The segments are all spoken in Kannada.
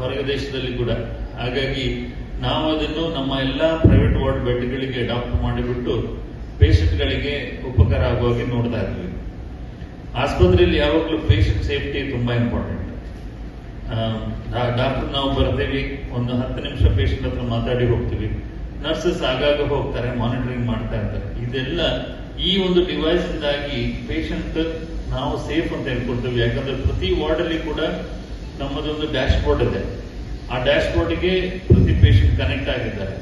ಹೊರಗ ದೇಶದಲ್ಲಿ ಕೂಡ. ಹಾಗಾಗಿ ನಾವು ಅದನ್ನು ನಮ್ಮ ಎಲ್ಲ ಪ್ರೈವೇಟ್ ವಾರ್ಡ್ ಬೆಡ್ಗಳಿಗೆ ಅಡಾಪ್ಟ್ ಮಾಡಿಬಿಟ್ಟು ಪೇಷಂಟ್ಗಳಿಗೆ ಉಪಕಾರ ಆಗುವ ಹಾಗೆ ನೋಡ್ತಾ ಇದ್ವಿ. ಆಸ್ಪತ್ರೆಯಲ್ಲಿ ಯಾವಾಗಲೂ ಪೇಷಂಟ್ ಸೇಫ್ಟಿ ತುಂಬಾ ಇಂಪಾರ್ಟೆಂಟ್ ಡಾಕ್ಟರ್ ನಾವು ಬರ್ತೀವಿ, ಒಂದು ಹತ್ತು ನಿಮಿಷ ಪೇಷಂಟ್ ಹತ್ರ ಮಾತಾಡಿ ಹೋಗ್ತೀವಿ. ನರ್ಸಸ್ ಆಗಾಗ ಹೋಗ್ತಾರೆ ಮಾನಿಟರಿಂಗ್ ಮಾಡ್ತಾ ಇರ್ತಾರೆ. ಇದೆಲ್ಲ ಈ ಒಂದು ಡಿವೈಸ್ ಇಂದಾಗಿ ಪೇಷಂಟ್ ನಾವು ಸೇಫ್ ಅಂತ ಹೇಳ್ಕೊಳ್ತೀವಿ ಯಾಕಂದ್ರೆ ಪ್ರತಿ ವಾರ್ಡಲ್ಲಿ ಕೂಡ ನಮ್ಮದೊಂದು ಡ್ಯಾಶ್ ಬೋರ್ಡ್ ಇದೆ. ಆ ಡ್ಯಾಶ್ ಬೋರ್ಡ್ಗೆ ಪ್ರತಿ ಪೇಷಂಟ್ ಕನೆಕ್ಟ್ ಆಗಿದ್ದಾರೆ.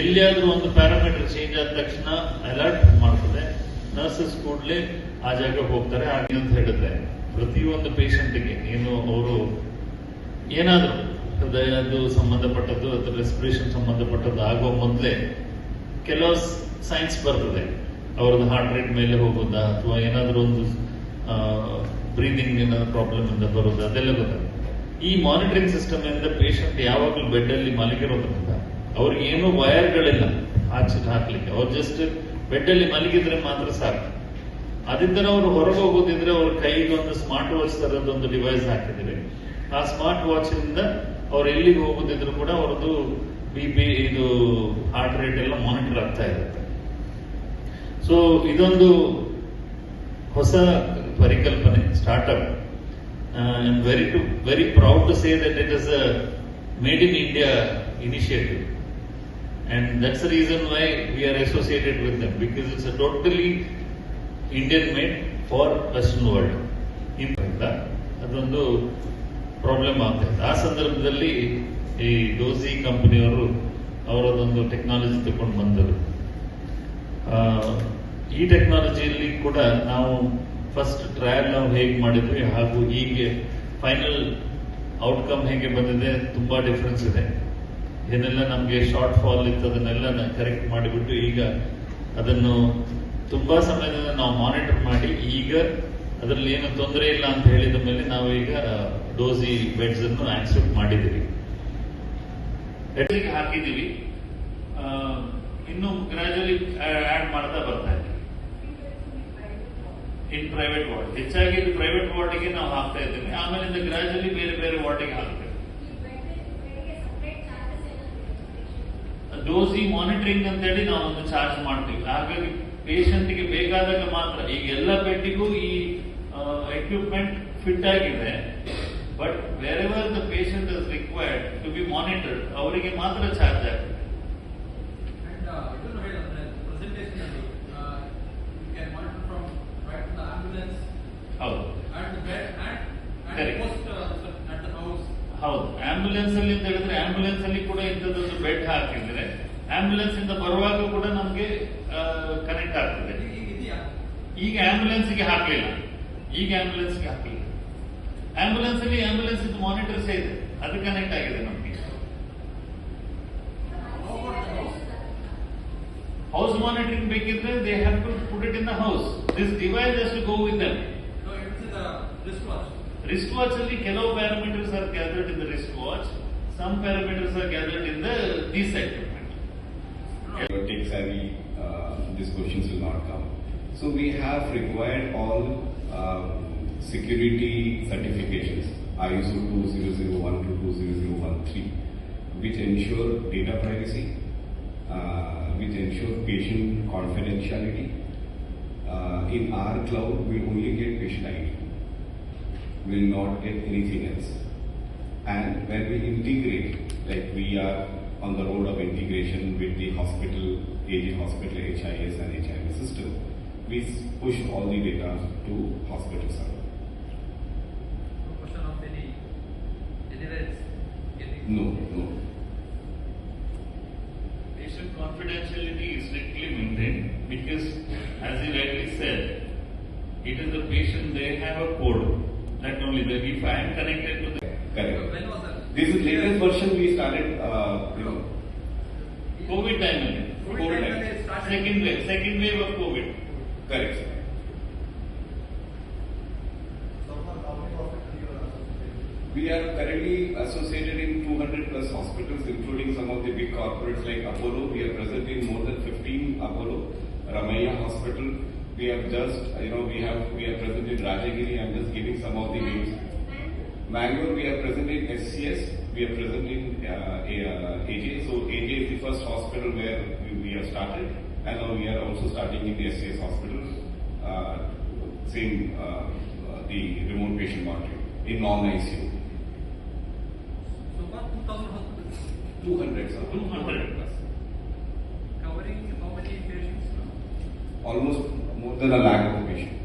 ಎಲ್ಲಿಯಾದರೂ ಒಂದು ಪ್ಯಾರಾಮೀಟರ್ ಚೇಂಜ್ ಆದ ತಕ್ಷಣ ಅಲರ್ಟ್ ಮಾಡ್ತದೆ. ನರ್ಸಸ್ ಕೂಡಲೇ ಆ ಜಾಗ ಹೋಗ್ತಾರೆ, ಹಾಗೆ ಅಂತ ಹೇಳುತ್ತೆ. ಪ್ರತಿಯೊಂದು ಪೇಷಂಟ್ಗೆ ಏನು ಅವರು ಏನಾದರೂ ಹೃದಯದ್ದು ಸಂಬಂಧಪಟ್ಟದ್ದು ಅಥವಾ ರೆಸ್ಪಿರೇಷನ್ ಸಂಬಂಧಪಟ್ಟದ್ದು ಆಗುವ ಮೊದಲೇ ಕೆಲವು ಸೈನ್ಸ್ ಬರ್ತದೆ. ಅವ್ರದ್ದು ಹಾರ್ಟ್ ರೇಟ್ ಮೇಲೆ ಹೋಗೋದಾ ಅಥವಾ ಏನಾದರೂ ಒಂದು ಬ್ರೀದಿಂಗ್ ಏನಾದ್ರು ಪ್ರಾಬ್ಲಮ್ ಇಂದ ಬರೋದು ಅದೆಲ್ಲ ಗೊತ್ತಾಗುತ್ತೆ. ಈ ಮಾನಿಟರಿಂಗ್ ಸಿಸ್ಟಮ್ ಇಂದ ಪೇಷಂಟ್ ಯಾವಾಗಲೂ ಬೆಡ್ ಅಲ್ಲಿ ಮಲಗಿರೋದ್ರಿಂದ ಅವ್ರಿಗೆ ಏನೂ ವಯರ್ಗಳಿಲ್ಲ ಆಚೆ ಹಾಕ್ಲಿಕ್ಕೆ. ಅವ್ರು ಜಸ್ಟ್ ಬೆಡ್ ಅಲ್ಲಿ ಮಲಗಿದ್ರೆ ಮಾತ್ರ ಸಾಕು. ಅದಿಂದ ಅವರು ಹೊರಗೆ ಹೋಗೋದಿದ್ರೆ ಅವ್ರ ಕೈಗೆ ಒಂದು ಸ್ಮಾರ್ಟ್ ವಾಚ್ ತರದೊಂದು ಡಿವೈಸ್ ಹಾಕಿದ್ರೆ ಆ ಸ್ಮಾರ್ಟ್ ವಾಚ್ ಇಂದ ಅವ್ರು ಎಲ್ಲಿಗೆ ಹೋಗೋದಿದ್ರು ಕೂಡ ಅವ್ರದ್ದು ಬಿ ಪಿ ಇದು ಹಾರ್ಟ್ ರೇಟ್ ಎಲ್ಲ ಮಾನಿಟರ್ ಆಗ್ತಾ ಇರುತ್ತೆ. ಸೊ ಇದೊಂದು ಹೊಸ ಪರಿಕಲ್ಪನೆ startup I am very to very proud to say that it is a made in India initiative and that's the reason why we are associated with them because it's a totally Indian made for Western world. ಇಂದ ಅದೊಂದು ಪ್ರಾಬ್ಲಮ್ ಆಗ್ತಾ ಇದೆ ಆ ಸಂದರ್ಭದಲ್ಲಿ ಈ ಡೋಸಿ ಕಂಪನಿಯವರು ಅವರದೊಂದು ಟೆಕ್ನಾಲಜಿ ತಗೊಂಡು ಬಂದರು. ಈ ಟೆಕ್ನಾಲಜಿಯಲ್ಲಿ ಕೂಡ ನಾವು ಫಸ್ಟ್ ಟ್ರಯಲ್ ನಾವು ಹೇಗೆ ಮಾಡಿದ್ವಿ ಹಾಗೂ ಹೀಗೆ ಫೈನಲ್ ಔಟ್ಕಮ್ ಹೇಗೆ ಬಂದಿದೆ ತುಂಬಾ ಡಿಫ್ರೆನ್ಸ್ ಇದೆ. ಏನೆಲ್ಲ ನಮಗೆ ಶಾರ್ಟ್ ಫಾಲ್ ಇತ್ತು, ಅದನ್ನೆಲ್ಲ ಕರೆಕ್ಟ್ ಮಾಡಿಬಿಟ್ಟು ಈಗ ಅದನ್ನು ತುಂಬಾ ಸಮಯದಿಂದ ನಾವು ಮಾನಿಟರ್ ಮಾಡಿ, ಈಗ ಅದರಲ್ಲಿ ಏನು ತೊಂದರೆ ಇಲ್ಲ ಅಂತ ಹೇಳಿದ ಮೇಲೆ ನಾವು ಈಗ ಡೋಸಿ ಬೆಡ್ಸ್ ಅನ್ನು ಆಕ್ಸೆಪ್ಟ್ ಮಾಡಿದ್ದೀವಿ. ಹಾಕಿದ್ದೀವಿ. ಇನ್ನು ಗ್ರಾಜುವಲಿ ಆಡ್ ಮಾಡ್ತಾ ಬರ್ತಾ ಇದೆ. ಇನ್ ಪ್ರೈವೇಟ್ ವಾರ್ಡ್ ಹೆಚ್ಚಾಗಿ ಪ್ರೈವೇಟ್ ವಾರ್ಡ್ಗೆ ನಾವು ಹಾಕ್ತಾ ಇದ್ದೀವಿ. ಆಮೇಲಿಂದ ಗ್ರಾಜುಲಿ ಬೇರೆ ಬೇರೆ ವಾರ್ಡ್ಗೆ ಹಾಕ್ತೇವೆ. ಡೋಸಿ ಮಾನಿಟರಿಂಗ್ ಅಂತೇಳಿ ನಾವು ಒಂದು ಚಾರ್ಜ್ ಮಾಡ್ತೀವಿ. ಹಾಗಾಗಿ ಪೇಷಂಟ್ಗೆ ಬೇಕಾದಾಗ ಮಾತ್ರ. ಈಗ ಎಲ್ಲ ಬೆಡ್ಡಿಗೂ ಈ ಎಕ್ವಿಪ್ಮೆಂಟ್ ಫಿಟ್ ಆಗಿದೆ. But wherever the patient is required to be monitored ಅವರಿಗೆ ಮಾತ್ರ ಚಾರ್ಜ್ ಆಗುತ್ತೆ And uh, ಇದನ್ನು ಹೇಳಿದ್ರೆ presentation ಅಲ್ಲಿ uh, you can monitor from ambulance ಹೌದು. The bed and and Correct. post uh, at the house. ಹೌದು. ಆಂಬ್ಯುಲೆನ್ಸ್ ಅಲ್ಲಿ ಅಂತ ಹೇಳಿದ್ರೆ ಆಂಬ್ಯುಲೆನ್ಸ್ ಅಲ್ಲಿ ಕೂಡ ಇಂಥದ್ದೊಂದು ಬೆಡ್ ಹಾಕಿದ್ರೆ ಆಂಬ್ಯುಲೆನ್ಸ್ ಇಂದ ಬರುವಾಗ ಕೂಡ ನಮ್ಗೆ ಕನೆಕ್ಟ್ ಆಗ್ತದೆ. ಈಗ ಈಗ ಇದೆಯಾ? ಈಗ ಆಂಬ್ಯುಲೆನ್ಸ್ಗೆ ಹಾಕ್ಲಿಲ್ಲ. ಈಗ ಆಂಬ್ಯುಲೆನ್ಸ್ಗೆ ಹಾಕ್ಲಿಲ್ಲ. ಆಂಬ್ಯುಲೆನ್ಸ್ ಅಲ್ಲಿ ಆಂಬ್ಯುಲೆನ್ಸ್ ಮಾನಿಟರ್ಸ್ ಇದೆ. ಅದು ಕನೆಕ್ಟ್ ಆಗಿದೆ ನಮ್ಗೆ? ಹೌಸ್ ಮಾನಿಟರಿಂಗ್ ಬೇಕಿದ್ರೆ they have to put it in the house This device has to go with them No, it's in the wristwatch. Wrist watch ಅಲ್ಲಿ ಕೆಲವು parameters are gathered in the wrist watch some parameters are gathered in the these equipment No. tech savvy, uh, these questions will not come. So we have required all um, security certifications, ISO 2001 to 2013, which ensure data privacy, uh, which ensure patient confidentiality. uh, in our cloud, we only get patient ID. We will not get anything else. And when we integrate, like we are on the road of integration with the hospital, AG hospital, HIS and HIM system, we push all the data to hospital server. No question of any anywhere getting. No, no. Patient confidentiality is strictly maintained because, as you rightly said, it is the patient, they have a code. Not only that, if I am connected to the Correct. When was? This is latest version we started, uh, you know, COVID time. COVID COVID time time. when they started. second wave, second wave of COVID. correct. We are currently associated in 200 plus hospitals, including some of the big corporates like Apollo. We are present in more than 15 Apollo, Ramaya Hospital. We have just, you know, we have we are present in Rajagiri. I'm just giving some of the names. Mangalore, we are present in SCI yes, we are present in uh, uh, AJ. So AJ is the first hospital where we, we have started, and now we are also starting in the SCS hospital, uh, same uh, uh, the remote patient monitoring in non-ICU. So far, 2,000 hospitals 200, sir. 200 plus. almost more than a lakh of patients.